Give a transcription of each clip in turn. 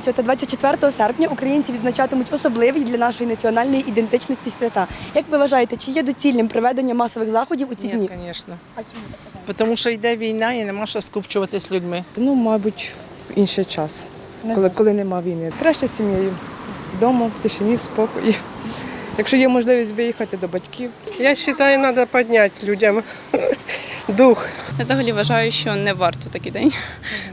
23 та 24 серпня українці відзначатимуть особливі для нашої національної ідентичності свята. Як ви вважаєте, чи є доцільним проведення масових заходів у ці Ні, дні? звісно. А чому так вважаєте? Тому що йде війна і нема що скупчуватись з людьми. Ну, мабуть, в інший час, коли, коли нема війни. Краще з сім'єю. Вдома, в тишині, в спокої. Якщо є можливість виїхати до батьків. Я вважаю, треба підняти людям дух. Я взагалі вважаю, що не варто такий день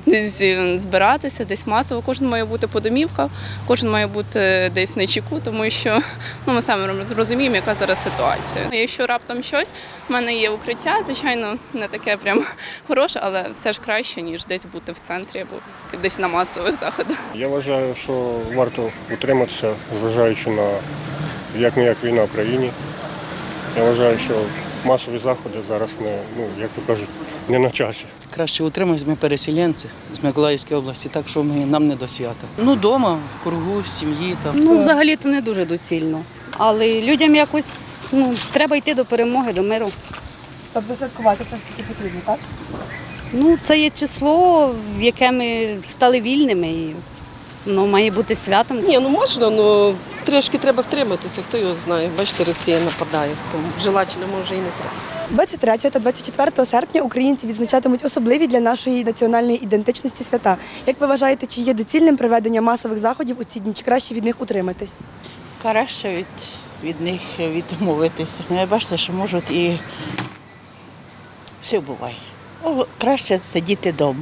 десь е, збиратися, десь масово. Кожен має бути по домівках, кожен має бути десь на чеку, тому що ну, ми самі розуміємо, яка зараз ситуація. Якщо раптом щось, в мене є укриття, звичайно, не таке прям хороше, але все ж краще, ніж десь бути в центрі або десь на масових заходах. Я вважаю, що варто утриматися, зважаючи на як не як війна в країні. Я вважаю, що масові заходи зараз не, ну, як то кажуть, не на часі. Краще утримуємось, ми переселенці з Миколаївської області, так що ми, нам не до свята. Ну, вдома, в кругу, в сім'ї там. Ну, взагалі-то не дуже доцільно. Але людям якось ну, треба йти до перемоги, до миру. Тобто святкувати все ж таки потрібно, так? Ну, це є число, в яке ми стали вільними, і воно має бути святом. Ні, ну можна, але трішки треба втриматися, хто його знає. Бачите, Росія нападає, тому желательно може і не треба. 23 та 24 серпня українці відзначатимуть особливі для нашої національної ідентичності свята. Як ви вважаєте, чи є доцільним проведення масових заходів у ці дні, чи краще від них утриматись? краще від, від них відмовитися. Ну, бачите, що можуть і все буває. О, краще сидіти вдома.